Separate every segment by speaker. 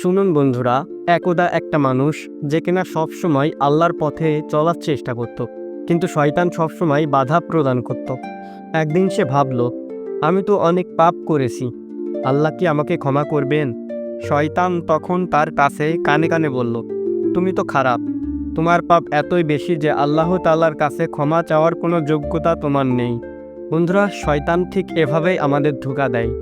Speaker 1: শুনুন বন্ধুরা, একদা একটা মানুষ যে কিনা সবসময় আল্লাহর পথে চলার চেষ্টা করত, কিন্তু শয়তান সবসময় বাধা প্রদান করত। একদিন সে ভাবল, আমি তো অনেক পাপ করেছি, আল্লাহ কি আমাকে ক্ষমা করবেন? শয়তান তখন তার কাছে কানে কানে বলল, তুমি তো খারাপ, তোমার পাপ এতই বেশি যে আল্লাহ তাল্লার কাছে ক্ষমা চাওয়ার কোনো যোগ্যতা তোমার নেই। বন্ধুরা, শয়তান ঠিক এভাবেই আমাদের ধোকা দেয়।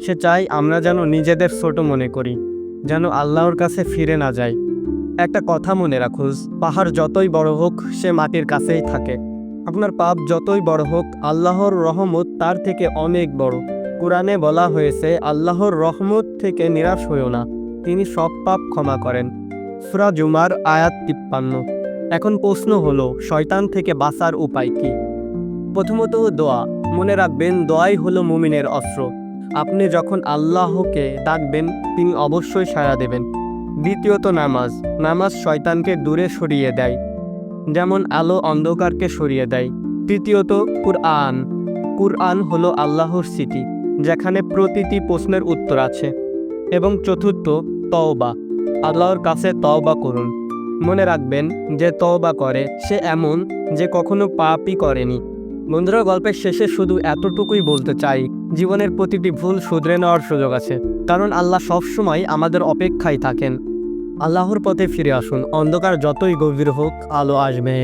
Speaker 1: সে চায় আমরা যেন নিজেদের ছোট মনে করি, যেন আল্লাহর কাছে ফিরে না যাই। একটা কথা মনে রাখুস পাহাড় যতই বড় হোক, সে মাটির কাছেই থাকে। আপনার পাপ যতই বড় হোক, আল্লাহর রহমত তার থেকে অনেক বড়। কোরআনে বলা হয়েছে, আল্লাহর রহমত থেকে নিরাশ হইও না, তিনি সব পাপ ক্ষমা করেন। সুরা জুমার আয়াত তিপ্পান্ন। এখন প্রশ্ন হলো, শয়তান থেকে বাঁচার উপায় কি? প্রথমত দোয়া, মনে রাখবেন, দোয়াই হলো মুমিনের অস্ত্র। আপনি যখন আল্লাহকে ডাকবেন, তিনি অবশ্যই সাড়া দেবেন। দ্বিতীয়ত নামাজ। নামাজ শয়তানকে দূরে সরিয়ে দেয়, যেমন আলো অন্ধকারকে সরিয়ে দেয়। তৃতীয়ত কুরআন। কুরআন হলো আল্লাহর স্মৃতি, যেখানে প্রতিটি প্রশ্নের উত্তর আছে। এবং চতুর্থ, তওবা। আল্লাহর কাছে তওবা করুন। মনে রাখবেন, যে তওবা করে, সে এমন যে কখনো পাপই করেনি। বন্ধুরা গল্পের শেষে শুধু এতটুকুই বলতে চাই, জীবনের প্রতিটি ভুল শুধরে নেওয়ার সুযোগ আছে, কারণ আল্লাহ সবসময় আমাদের অপেক্ষায় থাকেন। আল্লাহর পথে ফিরে আসুন, অন্ধকার যতই গভীর হোক, আলো আসবে